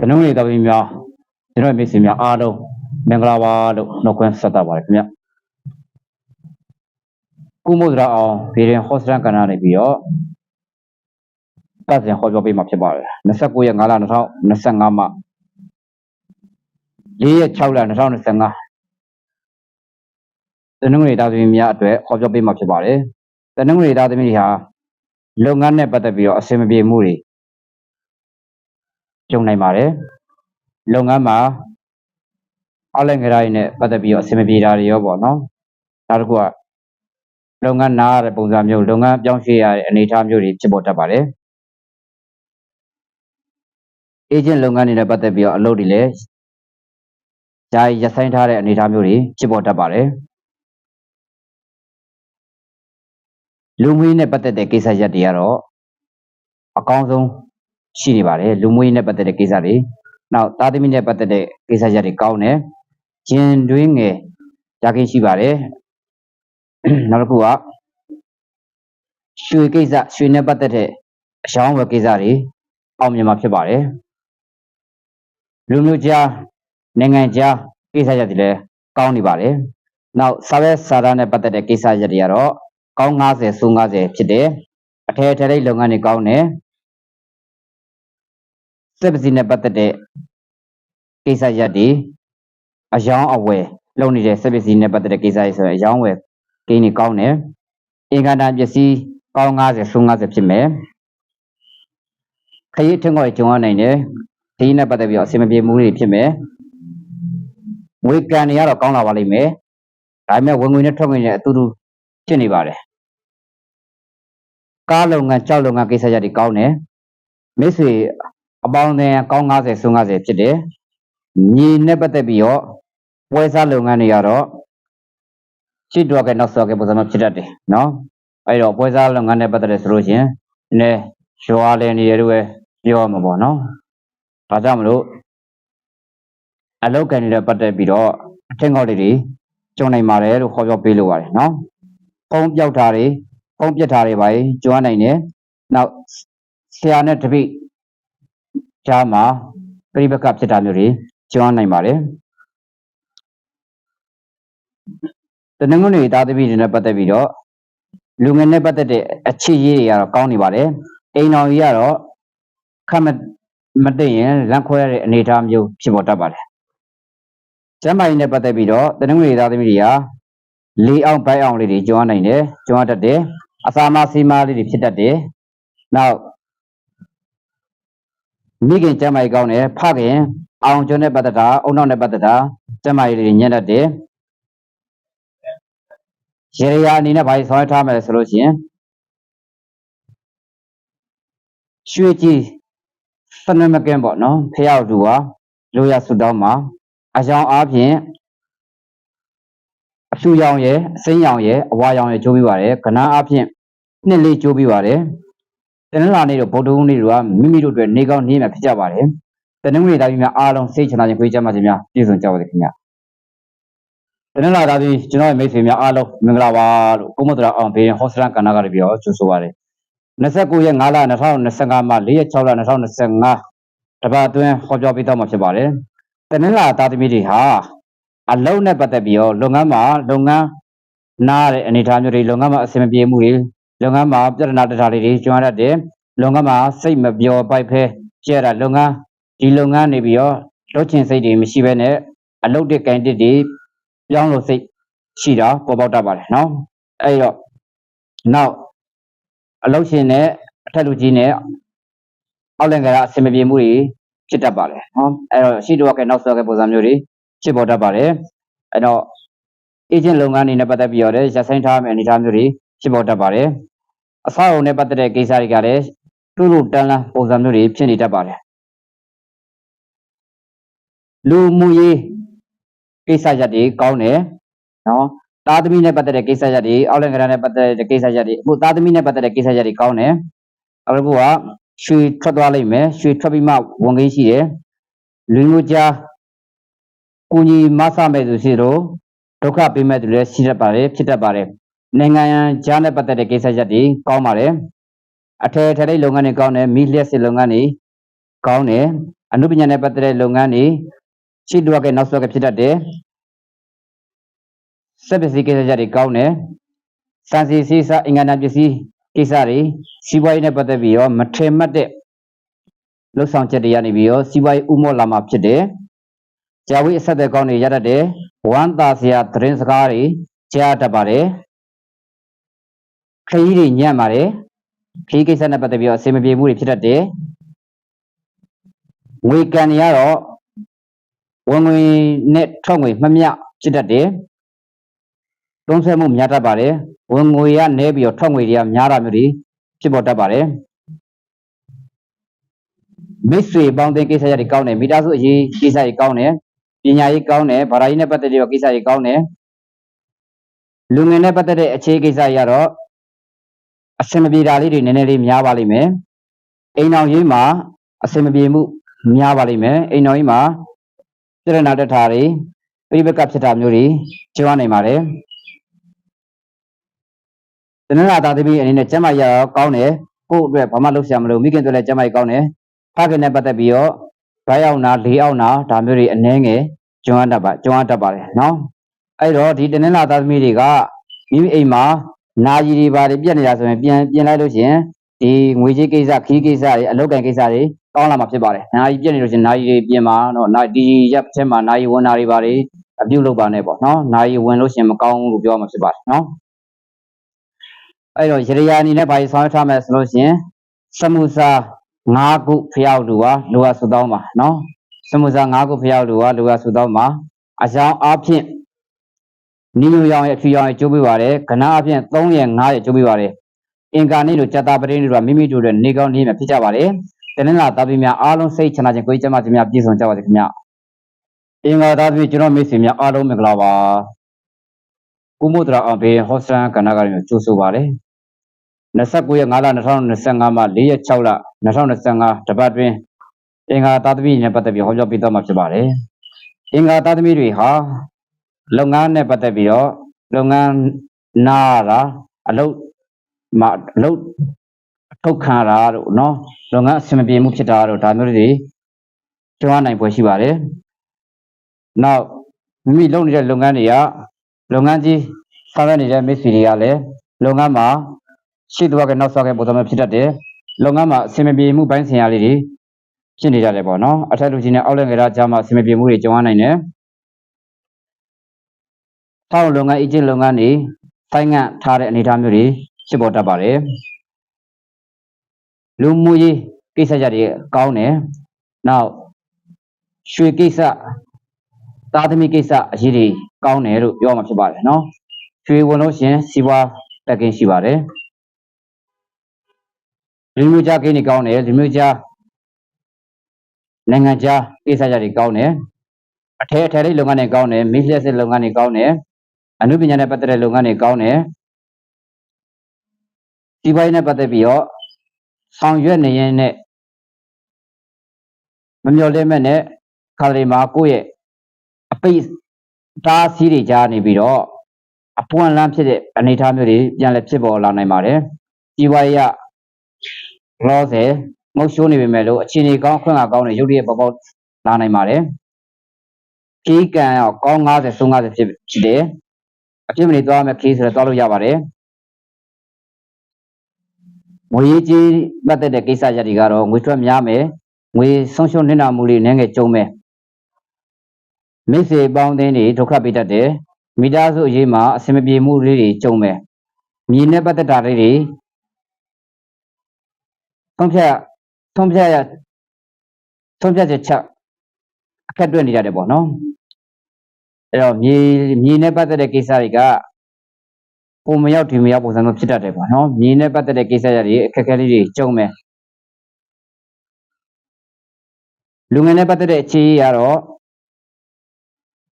တနင်္ဂနွေတော်ပြီများကျွန်တော်မိတ်ဆွေများအားလုံးမင်္ဂလာပါလို့နှုတ်ခွန်းဆက်သပါတယ်ခင်ဗျကုမိုဒရာအောင်ဗီရင်ဟော့စတန်ကနာနေပြီးတော့ပတ်စင်ဟောပြောပေးမှာဖြစ်ပါတယ်29ရက်5လ2025မှာ4ရက်6လ2025တနင်္ဂနွေသားသမီးများအတွက်ဟောပြောပေးမှာဖြစ်ပါတယ်တနင်္ဂနွေသားသမီးတွေဟာလုပ်ငန်းနဲ့ပတ်သက်ပြီးတော့အဆင်မပြေမှုတွေ ကြုံနိုင်ပါတယ်လုပ်ငန်းမှာအောက်လက်ငယ်တိုင်းနဲ့ပတ်သက်ပြီးတော့အဆင်မပြေတာတွေရောပေါ့နော်နောက်တစ်ခုကလုပ်ငန်းနားရတဲ့ပုံစံမျိုးလုပ်ငန်းပြောင်းရွှေ့ရတဲ့အနေအထားမျိုးတွေဖြစ်ပေါ်တတ်ပါတယ်အေဂျင့်လုပ်ငန်းတွေနဲ့ပတ်သက်ပြီးတော့အလုပ်တွေလည်းဂျာရီရပ်ဆိုင်ထားတဲ့အနေအထားမျိုးတွေဖြစ်ပေါ်တတ်ပါတယ်လူမှုရေးနဲ့ပတ်သက်တဲ့ကိစ္စရပ်တွေကတော့အကောင်းဆုံး ရှိနေပါတယ်လူမှုရေးနဲ့ပတ်သက်တဲ့ကိစ္စတွေနောက်သားသမီးနဲ့ပတ်သက်တဲ့ကိစ္စရပ်တွေကောင်းတယ်ဂျင်တွင်းငယ်ရခင်းရှိပါတယ်နောက်တစ်ခုကရွှေကိစ္စရွှေနဲ့ပတ်သက်တဲ့အရောင်းဝယ်ကိစ္စတွေအောင်မြင်မှာဖြစ်ပါတယ်လူမျိုးကြားနိုင်ငံကြားကိစ္စရပ်တွေလည်းကောင်းနေပါတယ်နောက်စာရဲစာရနဲ့ပတ်သက်တဲ့ကိစ္စရပ်တွေကတော့ကောင်း90ဆို90ဖြစ်တယ်အထည်ထည်လုပ်ငန်းတွေကောင်းတယ် စက်ပစီနဲ့ပတ်သက်တဲ့ကိစ္စရပ်တွေအယောင်းအဝယ်လုပ်နေတဲ့စက်ပစ္စည်းနဲ့ပတ်သက်တဲ့ကိစ္စတွေဆိုရင်အယောင်းဝယ်ကိန်းတွေကောင်းတယ်အင်္ဂါတပစ္စည်းကောင်း90ဆို90ဖြစ်မယ်ခရီးထင်ခေါ်ကြုံရနိုင်တယ်ဒီနဲ့ပတ်သက်ပြီးတော့အဆင်မပြေမှုတွေဖြစ်မယ်ဝေကန်တွေကတော့ကောင်းလာပါလိမ့်မယ်ဒါပေမဲ့ဝင်ငွေနဲ့ထွက်ငွေနဲ့အတူတူဖြစ်နေပါတယ်ကားလုပ်ငန်းကြောက်လုပ်ငန်းကိစ္စရပ်တွေကောင်းတယ်မိတ်ဆွေ အပေါင်းအသင်းကောင်း90ဆို90ဖြစ်တယ်ညီနဲ့ပတ်သက်ပြီးတော့ပွဲစားလုပ်ငန်းတွေကတော့ရှစ်တော့ကနောက်ဆော့ကပုံစံမျိုးဖြစ်တတ်တယ်နော်အဲ့တော့ပွဲစားလုပ်ငန်းနဲ့ပတ်သက်တယ်ဆိုလို့ရှိရင်နည်းရွာလည်နေရလို့ပဲပြောရမှာပေါ့နော်ဒါကြောင့်မလို့အလောက်ကန်တွေပတ်သက်ပြီးတော့အထင်ကောက်လေးတွေကျုံနိုင်ပါတယ်လို့ခေါ်ပြောပေးလို့ရတယ်နော်ပုံပြောက်တာတွေပုံပြက်တာတွေပါကျွမ်းနိုင်တယ်နောက်ဆရာနဲ့တပိ ကြားမှာပြိပကဖြစ်တာမျိုးတွေကျွမ်းနိုင်ပါတယ်တနင်္ဂနွေသားသမီးတွေနဲ့ပတ်သက်ပြီးတော့လူငယ်နဲ့ပတ်သက်တဲ့အချစ်ရေးတွေကတော့ကောင်းနေပါတယ်အိမ်တော်ကြီးကတော့ခက်မမသိရင်လမ်းခွဲရတဲ့အနေအထားမျိုးဖြစ်ပေါ်တတ်ပါတယ်ကျမ်းမာရေးနဲ့ပတ်သက်ပြီးတော့တနင်္ဂနွေသားသမီးတွေဟာလေးအောင်ပိုက်အောင်လေးတွေကျွမ်းနိုင်တယ်ကျွမ်းတတ်တယ်အစာမစီမားလေးတွေဖြစ်တတ်တယ်နောက် မိခင်ကျမ်းမာရေးကောင်းတယ်ဖခင်အောင်ကျွန်းနဲ့ပတ်သက်တာအုံနောက်နဲ့ပတ်သက်တာကျမ်းမာရေးတွေညံ့တတ်တယ်ရေရရာအနေနဲ့ဘာကြီးဆောင်ရွက်ထားမယ်ဆိုလို့ရှိရင်ရွှေကြီးစနမကင်းပေါ့နော်ဖះတူဟာလိုရဆူတောင်းမှာအကြောင်းအားဖြင့်အဆူရောင်ရဲ့အစိမ်းရောင်ရဲ့အဝါရောင်ရဲ့ကျိုးပြီးပါတယ်ကဏ္ဍအားဖြင့်နှစ်လေးကျိုးပြီးပါတယ် တနင်္လာနေ့တော့ဗုဒ္ဓဟူးနေ့တို့ကမိမိတို့အတွက်နေကောင်းနေမှာဖြစ်ကြပါတယ်တနင်္ဂနွေသားကြီးများအားလုံးစိတ်ချမ်းသာခြင်းကိုကြမ်းပါခြင်းများပြည့်စုံကြပါစေခင်ဗျာတနင်္လာသားကြီးကျွန်တော်ရဲ့မိတ်ဆွေများအားလုံးမင်္ဂလာပါလို့ကိုမတရာအောင်ဘေးဟော့စတန်ကဏ္ဍကတည်းပြီးတော့ကြိုဆိုပါတယ်29ရက်5လ2025မှာ4ရက်6လ2025တပတ်အတွင်းဟောပြောပေးတော့မှာဖြစ်ပါတယ်တနင်္လာသားသမီးတွေဟာအလုံးနဲ့ပတ်သက်ပြီးတော့လုပ်ငန်းမှာလုပ်ငန်းနားတဲ့အနေအထားမျိုးတွေလုပ်ငန်းမှာအဆင်မပြေမှုတွေ လုပ်ငန်းမှာပြဿနာတထားတွေကျွမ်းရတဲ့လုပ်ငန်းမှာစိတ်မပျော်ပိုက်ဖဲကျဲတာလုပ်ငန်းဒီလုပ်ငန်းနေပြီးတော့လှုပ်ချင်စိတ်တွေမရှိဘဲနဲ့အလုပ်တွေကင်တစ်တွေပြောင်းလို့စိတ်ရှိတာပေါ်ပေါက်တတ်ပါတယ်နော်အဲ့တော့နောက်အလုပ်ရှင်နဲ့အထက်လူကြီးနဲ့အောက်လင်ကရအဆင်မပြေမှုတွေဖြစ်တတ်ပါတယ်နော်အဲ့တော့ရှိတော့ကဲနောက်ဆော့ကဲပုံစံမျိုးတွေဖြစ်ပေါ်တတ်ပါတယ်အဲ့တော့ agent လုပ်ငန်းတွေနဲ့ပတ်သက်ပြီးတော့ရပ်ဆိုင်းထားမယ့်အနေအထားမျိုးတွေ ဖြစ်ပေါ်တတ်ပါတယ်အဆောက်အုံနဲ့ပတ်သက်တဲ့ကိစ္စတွေကလည်းတူတူတန်းလန်းပုံစံမျိုးတွေဖြစ်နေတတ်ပါတယ်လူမှုရေးကိစ္စရပ်တွေကောင်းတယ်နော်သားသမီးနဲ့ပတ်သက်တဲ့ကိစ္စရပ်တွေအောက်လင်္ကာနဲ့ပတ်သက်တဲ့ကိစ္စရပ်တွေအခုသားသမီးနဲ့ပတ်သက်တဲ့ကိစ္စရပ်တွေကောင်းတယ်အခုကရွှေထွက်သွားလိမ့်မယ်ရွှေထွက်ပြီးမှဝန်ကိန်းရှိတယ်လူမျိုးကြားကိုကြီးမဆမဲ့သူရှိတော့ဒုက္ခပေးမဲ့သူလည်းရှိတတ်ပါတယ်ဖြစ်တတ်ပါတယ် နိုင်ငံကြားနဲ့ပတ်သက်တဲ့ကိစ္စရပ်တွေကောင်းပါတယ်အထည်ထည်လုပ်ငန်းတွေကောင်းတယ်မိလျှက်စစ်လုပ်ငန်းတွေကောင်းတယ်အနုပညာနဲ့ပတ်သက်တဲ့လုပ်ငန်းတွေရှိတူကနောက်ဆွဲကဖြစ်တတ်တယ်စက်ပစ္စည်းကိစ္စတွေကောင်းတယ်စံစီစီစာအင်္ဂါနာပစ္စည်းကိစ္စတွေစီးပွားရေးနဲ့ပတ်သက်ပြီးတော့မထင်မှတ်တဲ့လှုပ်ဆောင်ချက်တွေရနေပြီးတော့စီးပွားရေးဥမော့လာမှာဖြစ်တယ်ဂျာဝိအဆက်အသွယ်ကောင်းတွေရတတ်တယ်ဝမ်းသာစရာသတင်းစကားတွေကြားတတ်ပါတယ် ခရီးတွေညံ့ပါတယ်ခရီးကိစ္စနဲ့ပတ်သက်ပြီးတော့အဆင်မပြေမှုတွေဖြစ်တတ်တယ်ငွေကံတွေကတော့ဝင်ငွေနဲ့ထွက်ငွေမမျှဖြစ်တတ်တယ်တွန်းဆွဲမှုများတတ်ပါတယ်ဝင်ငွေကနည်းပြီးတော့ထွက်ငွေတွေကများတာမျိုးတွေဖြစ်ပေါ်တတ်ပါတယ်မိတ်ဆွေပေါင်းတဲ့ကိစ္စတွေကောင်းတယ်မိသားစုအရေးကိစ္စတွေကောင်းတယ်ပညာရေးကောင်းတယ်ဘာသာရေးနဲ့ပတ်သက်တဲ့ကိစ္စတွေကောင်းတယ်လူငယ်နဲ့ပတ်သက်တဲ့အခြေကိစ္စတွေကတော့ အဆင်မပြေတာလေးတွေနည်းနည်းလေးများပါလိမ့်မယ်အိမ်အောင်ရေးမှာအဆင်မပြေမှုများပါလိမ့်မယ်အိမ်တော်ကြီးမှာပြဿနာတက်တာတွေပြိပကဖြစ်တာမျိုးတွေကျင်းနိုင်ပါတယ်တနင်္လာသားသမီးအနေနဲ့ကျမ်းမာရေးရောကောင်းတယ်ကိုယ့်အတွက်ဘာမှလုပ်ဆရာမလိုမိခင်တို့လည်းကျမ်းမာရေးကောင်းတယ်ဖခင်နဲ့ပတ်သက်ပြီးတော့ဓာတ်ရောက်နာလေးအောင်နာဒါမျိုးတွေအနှဲငယ်ကျွမ်းတတ်ပါကျွမ်းတတ်ပါတယ်နော်အဲ့တော့ဒီတနင်္လာသားသမီးတွေကမိမိအိမ်မှာ နာယီတွေပါတွေပြက်နေတာဆိုရင်ပြန်ပြင်လိုက်လို့ရှိရင်ဒီငွေကြေးကိစ္စခီးကိစ္စတွေအလုပ်ကံကိစ္စတွေကောင်းလာမှာဖြစ်ပါတယ်။နာယီပြက်နေလို့ရှိရင်နာယီတွေပြင်မှာတော့နာဒီရက်ချက်မှာနာယီဝင်တာတွေပါတွေအပြုတ်လုပ်ပါနဲ့ပေါ့နော်။နာယီဝင်လို့ရှိရင်မကောင်းဘူးလို့ပြောမှာဖြစ်ပါတယ်နော်။အဲ့တော့ရရအနေနဲ့ဘာကြီးဆောင်ရွက်ထားမယ်ဆိုလို့ရှိရင်စမှုစာ၅ခုဖျောက်လူပါလူဟာဆုတောင်းပါနော်။စမှုစာ၅ခုဖျောက်လူပါလူဟာဆုတောင်းပါအကြောင်းအဖြစ် နိယရောင်ရဲ့အဖြူရောင်ရဲ့ကျိုးပေးပါတယ်ခဏအဖြစ်3ရက်5ရက်ကျိုးပေးပါတယ်အင်္ဂါနေ့တို့ဇတာပတိနေ့တို့ကမိမိတို့ရဲ့နေကောင်းနေမှာဖြစ်ကြပါတယ်တနင်္လာသားသမီးများအားလုံးစိတ်ချမ်းသာခြင်းကိုယ်ကျမ်းမာခြင်းများပြည့်စုံကြပါစေခင်ဗျအင်္ဂါသားသမီးကျွန်တော်မိတ်ဆွေများအားလုံးမင်္ဂလာပါကုမုဒ္ဒရာအဘေဟောစတန်ကဏ္ဍကလည်းကြိုးဆိုပါတယ်29ရက်5လ2025မှာ4ရက်6လ2025တပတ်တွင်အင်္ဂါသားသမီးနဲ့ပတ်သက်ပြီးဟောပြောပြသွားမှာဖြစ်ပါတယ်အင်္ဂါသားသမီးတွေဟာ လုပ်ငန်းနဲ့ပတ်သက်ပြီးတော့လုပ်ငန်းနာတာအလုပ်မအလုပ်ထုတ်ခံတာတို့နော်လုပ်ငန်းအဆင်မပြေမှုဖြစ်တာတို့ဒါမျိုးတွေကျွမ်းနိုင်ပွဲရှိပါတယ်နောက်မိမိလုပ်နေတဲ့လုပ်ငန်းတွေကလုပ်ငန်းကြီးဆောင်ရွက်နေတဲ့မိတ်ဆွေတွေကလည်းလုပ်ငန်းမှာရှိသွားကနောက်ဆောက်ကပုံစံမျိုးဖြစ်တတ်တယ်လုပ်ငန်းမှာအဆင်မပြေမှုပိုင်းဆိုင်ရာလေးတွေဖြစ်နေကြတယ်ပေါ့နော်အထက်လူကြီးနဲ့အောက်လက်ငယ်သားကြားမှာအဆင်မပြေမှုတွေကြုံရနိုင်တယ် ထောက်လုပ်ငန်းအကျင့်လုပ်ငန်းတွေဆိုင်းငံ့ထားတဲ့အနေအထားမျိုးတွေဖြစ်ပေါ်တတ်ပါတယ်လူမှုရေးကိစ္စကြတွေကောင်းတယ်နောက်ရွှေကိစ္စသားသမီးကိစ္စအရေးတွေကောင်းတယ်လို့ပြောမှာဖြစ်ပါတယ်နော်ရွှေဝင်လို့ရှရင်စီးပွားတက်ကင်းရှိပါတယ်လူမျိုးကြားကိန်းတွေကောင်းတယ်လူမျိုးကြားနိုင်ငံခြားကိစ္စကြတွေကောင်းတယ်အထက်အထက်လေးလုပ်ငန်းတွေကောင်းတယ်မိဖျက်စစ်လုပ်ငန်းတွေကောင်းတယ် အနုပညာနဲ့ပတ်သက်တဲ့လုပ်ငန်းတွေကောင်းတယ်ဒီပိုင်းနဲ့ပတ်သက်ပြီးတော့ဆောင်ရွက်နေရင်နဲ့မမျော်လင့်မဲ့နဲ့ခါလေးမှာကိုယ့်ရဲ့အပိတ်တားစီးတွေကြားနေပြီးတော့အပွင့်လန်းဖြစ်တဲ့အနေအထားမျိုးတွေပြန်လည်ဖြစ်ပေါ်လာနိုင်ပါတယ်ဒီပိုင်းရလောဆယ်မုတ်ရှိုးနေပေမဲ့လို့အခြေအနေကောင်းခွင့်ကကောင်းတဲ့ရုပ်ရည်ပေါ်ပေါက်လာနိုင်ပါတယ်ခေးကံရောကောင်း90 50ဖြစ်ဖြစ်တယ် အဖြစ်မနေသွားမယ်ခေးဆိုတော့သွားလို့ရပါတယ်ငွေရေးကြေးပတ်သက်တဲ့ကိစ္စရပ်တွေကတော့ငွေထွက်များမယ်ငွေဆုံးရှုံးနေတာမှုတွေနည်းငယ်ကြုံမယ်မိစေပေါင်းသင်းတွေဒုက္ခပိတတ်တယ်မိသားစုအရေးမှာအဆင်မပြေမှုလေးတွေကြုံမယ်မြေနဲ့ပတ်သက်တာလေးတွေသုံးဖြတ်သုံးဖြတ်ရသုံးဖြတ်ချက်ချက်အခက်တွေ့နေရတယ်ပေါ့နော် အဲ့တော့မြေမြေနဲ့ပတ်သက်တဲ့ကိစ္စတွေကပုံမရောက်ဒီမရောက်ပုံစံမျိုးဖြစ်တတ်တယ်ပေါ့နော်မြေနဲ့ပတ်သက်တဲ့ကိစ္စတွေအခက်အခဲလေးတွေကြုံမယ်လူငယ်နဲ့ပတ်သက်တဲ့အခြေအရတော့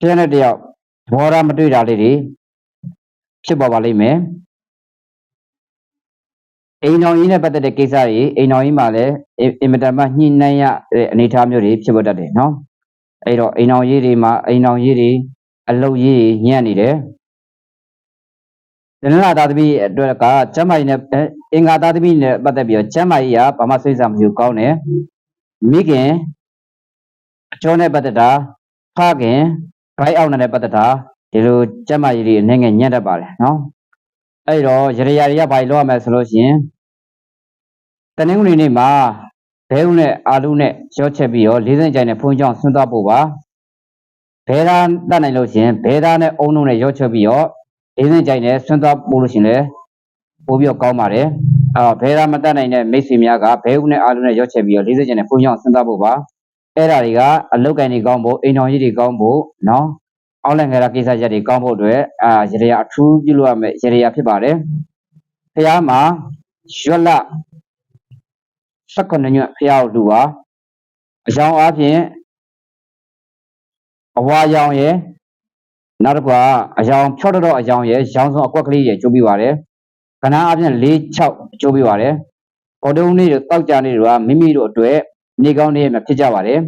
တရားနဲ့တယောက်ဘောရမတွေ့တာလေးတွေဖြစ်ပေါ်ပါလိမ့်မယ်အိမ်တော်ကြီးနဲ့ပတ်သက်တဲ့ကိစ္စတွေအိမ်တော်ကြီးမှာလည်းအင်မတန်မှညှိနှိုင်းရတဲ့အနေအထားမျိုးတွေဖြစ်ပေါ်တတ်တယ်နော်အဲ့တော့အိမ်တော်ကြီးတွေမှာအိမ်တော်ကြီးတွေ အလုပ်ကြီးညံ့နေတယ်တနင်္လာသားသမီးအတွက်ကကျမ်းမာရေးနဲ့အင်္ဂါသားသမီးနဲ့ပတ်သက်ပြီးတော့ကျမ်းမာရေးကဘာမှစိတ်ဆာမယူကောင်းတယ်မိခင်အကျော်နဲ့ပတ်သက်တာဖခင်ဂိုက်အောက်နဲ့ပတ်သက်တာဒီလိုကျက်မကြီးတွေအနေငယ်ညံ့တတ်ပါတယ်နော်အဲ့တော့ရရတွေကဘာလို့ရမလဲဆိုလို့ရှိရင်တနင်္ဂနွေနေ့မှာဘဲဦးနဲ့အာလူနဲ့ရောချက်ပြီးတော့လေးစင်ကြိုင်နဲ့ဖုန်းကြောင်းဆွန်းသွားဖို့ပါ ဘဲသားတတ်နိုင်လို့ရှိရင်ဘဲသားနဲ့အုံလုံးနဲ့ရောချက်ပြီးတော့လေးစင်ကြိုင်နဲ့ဆွန်းသွားပို့လို့ရှိရင်လည်းပို့ပြီးတော့ကောင်းပါတယ်အော်ဘဲသားမတတ်နိုင်တဲ့မိတ်ဆွေများကဘဲဦးနဲ့အာလူနဲ့ရောချက်ပြီးတော့လေးစင်ကြိုင်နဲ့ဖုန်းကြောင်းဆွန်းသွားဖို့ပါအဲ့ဒါတွေကအလုတ်ကန်တွေကောင်းဖို့အိမ်တော်ကြီးတွေကောင်းဖို့နော်အောက်လက်ငယ်ရာကိစ္စချက်တွေကောင်းဖို့အတွက်အာရရအထူးပြုလို့ရမယ်ရရဖြစ်ပါတယ်ဖះမှာရွက်လ18ညဖျားကိုလူပါအယောင်အားဖြင့် အဝါရောင်ရယ်နောက်တစ်ခုကအယောင်ဖြော့တော့အယောင်ရယ်ရောင်စုံအကွက်ကလေးရယ်ကျိုးပြီးပါတယ်ခဏအားဖြင့်4 6ကျိုးပြီးပါတယ်ပေါ်တုံးလေးတို့တောက်ကြနေတို့ကမိမိတို့အတွက်နေကောင်းနေရမှာဖြစ်ကြပါတယ်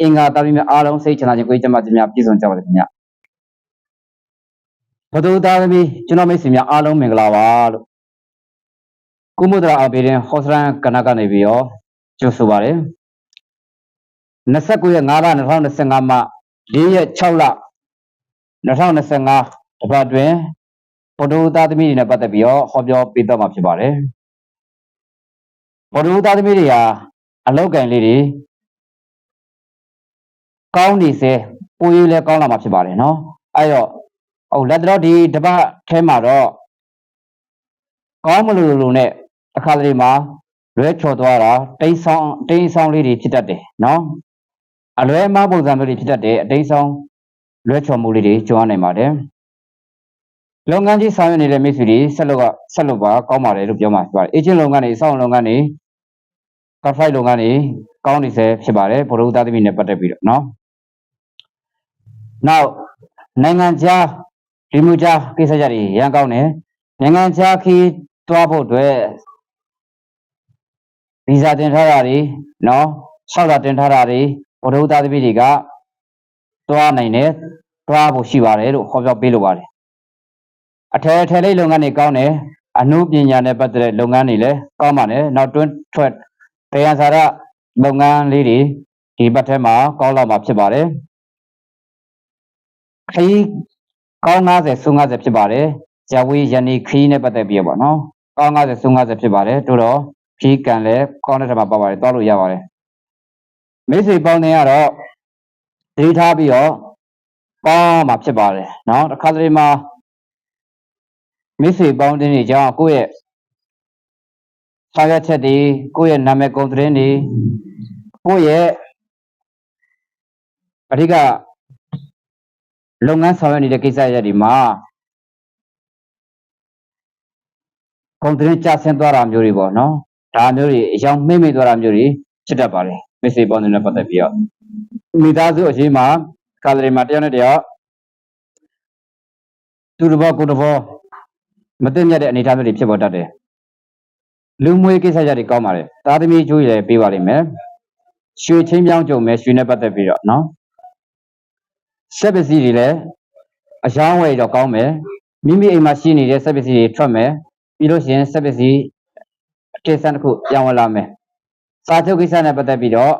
အင်္ဂါတာပြီးမြအားလုံးစိတ်ချမ်းသာခြင်းကိုယ်ကျမ်းမာခြင်းများပြည့်စုံကြပါစေခင်ဗျဘုဒ္ဓသားသမီးကျွန်တော်မိတ်ဆွေများအားလုံးမင်္ဂလာပါလို့ကုမုဒ္ဒရာအပေရင်ဟောစရန်ကနကနေပြီးတော့ကျိုးဆိုပါတယ်29ရက်5လ2025မှ 4ရက်6လ2025တပတ်တွင်ဘုဒ္ဓသားသမီးတွေနဲ့ပတ်သက်ပြီးတော့ဟောပြောပေးတော့မှာဖြစ်ပါတယ်ဘုဒ္ဓသားသမီးတွေဟာအလောက်ကင်လေးတွေကောင်းနေစေပိုရေးလဲကောင်းလာမှာဖြစ်ပါတယ်နော်အဲ့တော့ဟုတ်လက်တော့ဒီတပတ်ထဲမှာတော့ကောင်းမလို့လို့နဲ့အခါတလေမှာလွဲချော်သွားတာတိတ်ဆောင်တိတ်ဆောင်လေးတွေဖြစ်တတ်တယ်နော် အလွဲမပုံစံမျိုးတွေဖြစ်တတ်တယ်အတိတ်ဆောင်လွဲချော်မှုလေးတွေကြုံရနိုင်ပါတယ်လုပ်ငန်းကြီးဆောင်ရွက်နေတဲ့မိတ်ဆွေတွေဆက်လုပ်ကဆက်လုပ်ပါကောင်းပါတယ်လို့ပြောမှာဖြစ်ပါတယ်အေဂျင့်လုပ်ငန်းတွေစောင့်လုပ်ငန်းတွေကဖိုက်လုပ်ငန်းတွေကောင်းနေစေဖြစ်ပါတယ်ဘုရုသားသမီးနဲ့ပတ်သက်ပြီးတော့နော်နောက်နိုင်ငံခြားဒီမူခြားကိစ္စကြတွေရန်ကောင်းတယ်နိုင်ငံခြားခီးသွားဖို့အတွက်ဗီဇာတင်ထားတာတွေနော်ဆောက်တာတင်ထားတာတွေ ဘုရုသားသမီးတွေကသွားနိုင်တယ်သွားဖို့ရှိပါတယ်လို့ဟောပြောပေးလိုပါတယ်အထယ်အထယ်လေးလုပ်ငန်းတွေကောင်းတယ်အမှုပညာနဲ့ပတ်သက်တဲ့လုပ်ငန်းတွေလည်းကောင်းပါတယ်နောက်တွင်းထွက်တရားစာရလုပ်ငန်းလေးတွေဒီဘက်ထဲမှာကောင်းလာမှာဖြစ်ပါတယ်ခရီးကောင်း90စု90ဖြစ်ပါတယ်ဇဝေးယနီခရီးနဲ့ပတ်သက်ပြီးတော့ပေါ့နော်ကောင်း90စု90ဖြစ်ပါတယ်တို့တော့ခရီးကန်လည်းကောင်းတဲ့ထက်မှာပါပါတယ်တွားလို့ရပါတယ် မိတ်ဆွေပေါင်းတင်ကတော့သတိထားပြီးတော့ပေါင်းမှာဖြစ်ပါတယ်နော်တစ်ခါတလေမှာမိတ်ဆွေပေါင်းတင်တွေကြောင့်ကိုယ့်ရဲ့ဆောင်ရွက်ချက်တွေကိုယ့်ရဲ့နာမည်ကုန်သတင်းတွေကိုယ့်ရဲ့အဓိကလုပ်ငန်းဆောင်ရွက်နေတဲ့ကိစ္စရပ်တွေမှာကုန်သတင်းကြဆင်းသွားတာမျိုးတွေပေါ့နော်ဒါမျိုးတွေအယောင်မှိမ့်မိသွားတာမျိုးတွေဖြစ်တတ်ပါတယ် မိတ်ဆွေပေါင်းတင်နဲ့ပတ်သက်ပြီးတော့မိသားစုအရှိမှာကာလရီမှာတယောက်နဲ့တယောက်သူတစ်ဘောကိုယ်တစ်ဘောမသိမြတ်တဲ့အနေအထားမျိုးတွေဖြစ်ပေါ်တတ်တယ်လူမွေးကိစ္စကြတွေကောင်းပါတယ်သားသမီးကျိုးရည်ပေးပါလိမ့်မယ်ရွှေချင်းပြောင်းကြုံမယ်ရွှေနဲ့ပတ်သက်ပြီးတော့နော်စက်ပစ္စည်းတွေလည်းအယောင်းဝယ်တော့ကောင်းမယ်မိမိအိမ်မှာရှိနေတဲ့စက်ပစ္စည်းတွေထွက်မယ်ပြီးလို့ရှိရင်စက်ပစ္စည်းအတေးစံတစ်ခုပြောင်းဝင်လာမယ် စာချုပ်ကိစ္စနဲ့ပတ်သက်ပြီးတော့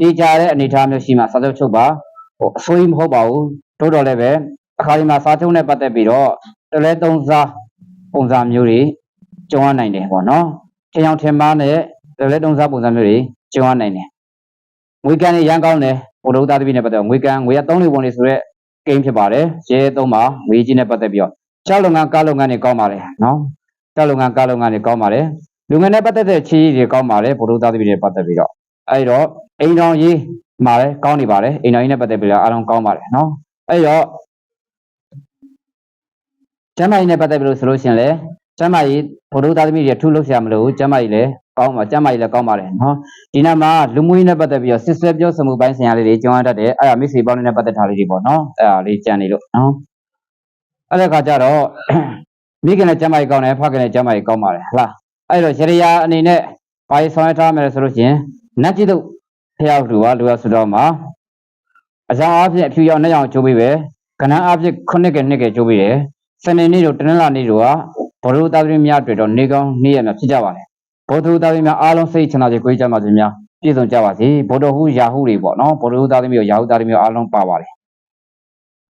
အေးကြတဲ့အနေအထားမျိုးရှိမှစာချုပ်ချုပ်ပါဟိုအစိုးရမဟုတ်ပါဘူးတို့တော့လည်းပဲအခါဒီမှာစာချုပ်နဲ့ပတ်သက်ပြီးတော့တလဲသုံးစားပုံစံမျိုးတွေကြုံရနိုင်တယ်ပေါ့နော်ထင်အောင်ထင်မှားနဲ့တလဲသုံးစားပုံစံမျိုးတွေကြုံရနိုင်တယ်ငွေကန်တွေရန်ကောင်းတယ်ဘုဒ္ဓသားတပိနဲ့ပတ်သက်ငွေကန်ငွေရသုံးလေးပုံတွေဆိုရက်ကိန်းဖြစ်ပါတယ်ရဲသုံးပါငွေကြီးနဲ့ပတ်သက်ပြီးတော့ခြောက်လုပ်ငန်းကားလုပ်ငန်းတွေကောင်းပါတယ်နော်ခြောက်လုပ်ငန်းကားလုပ်ငန်းတွေကောင်းပါတယ် လူငယ်နဲ့ပတ်သက်တဲ့ချီးတွေကောင်းပါတယ်ဘုဒ္ဓသားတပိနဲ့ပတ်သက်ပြီးတော့အဲဒီတော့အိမ်တော်ကြီးမှာလည်းကောင်းနေပါတယ်အိမ်တော်ကြီးနဲ့ပတ်သက်ပြီးတော့အားလုံးကောင်းပါတယ်နော်အဲဒီတော့ကျမ်းမာရေးနဲ့ပတ်သက်ပြီးလို့ဆိုလို့ရှိရင်လည်းကျမ်းမာရေးဘုဒ္ဓသားသမီးတွေထူးလို့ဆရာမလို့ကျမ်းမာရေးလည်းကောင်းပါကျမ်းမာရေးလည်းကောင်းပါတယ်နော်ဒီနေ့မှာလူမှုရေးနဲ့ပတ်သက်ပြီးတော့စစ်ဆွဲပြောစမှုပိုင်းဆိုင်ရာလေးတွေကြောင်းရတတ်တယ်အဲ့ဒါမိတ်ဆွေပေါင်းနဲ့ပတ်သက်တာလေးတွေပေါ့နော်အဲ့ဒါလေးကြံနေလို့နော်အဲ့ဒါခါကျတော့မိခင်နဲ့ကျမ်းမာရေးကောင်းတယ်ဖခင်နဲ့ကျမ်းမာရေးကောင်းပါတယ်ဟလား အဲ့တော့ရရအနေနဲ့ဘာရေးဆောင်ရွက်ထားမယ်ဆိုလို့ရှိရင်နတ်ကြည့်တို့ဖျောက်လူကလူရဆိုတော့မှာအကြောင်းအဖြစ်အဖြူရောင်နဲ့ရောင်ကျိုးပြီးပဲကဏ္ဍအဖြစ်ခုနှစ်ကနှစ်ကကျိုးပြီးတယ်စနေနေ့တို့တနင်္လာနေ့တို့ကဘောရုသားသမီးများတွေ့တော့နေကောင်းနေရမှာဖြစ်ကြပါလေဘောဓုသားသမီးများအားလုံးစိတ်ချမ်းသာကြကိုယ်ကြမှာခြင်းများပြည့်စုံကြပါစေဗုဒ္ဓဟူယာဟုတွေပေါ့နော်ဗုဒ္ဓဟူသားသမီးရောယာဟုသားသမီးရောအားလုံးပါပါတယ်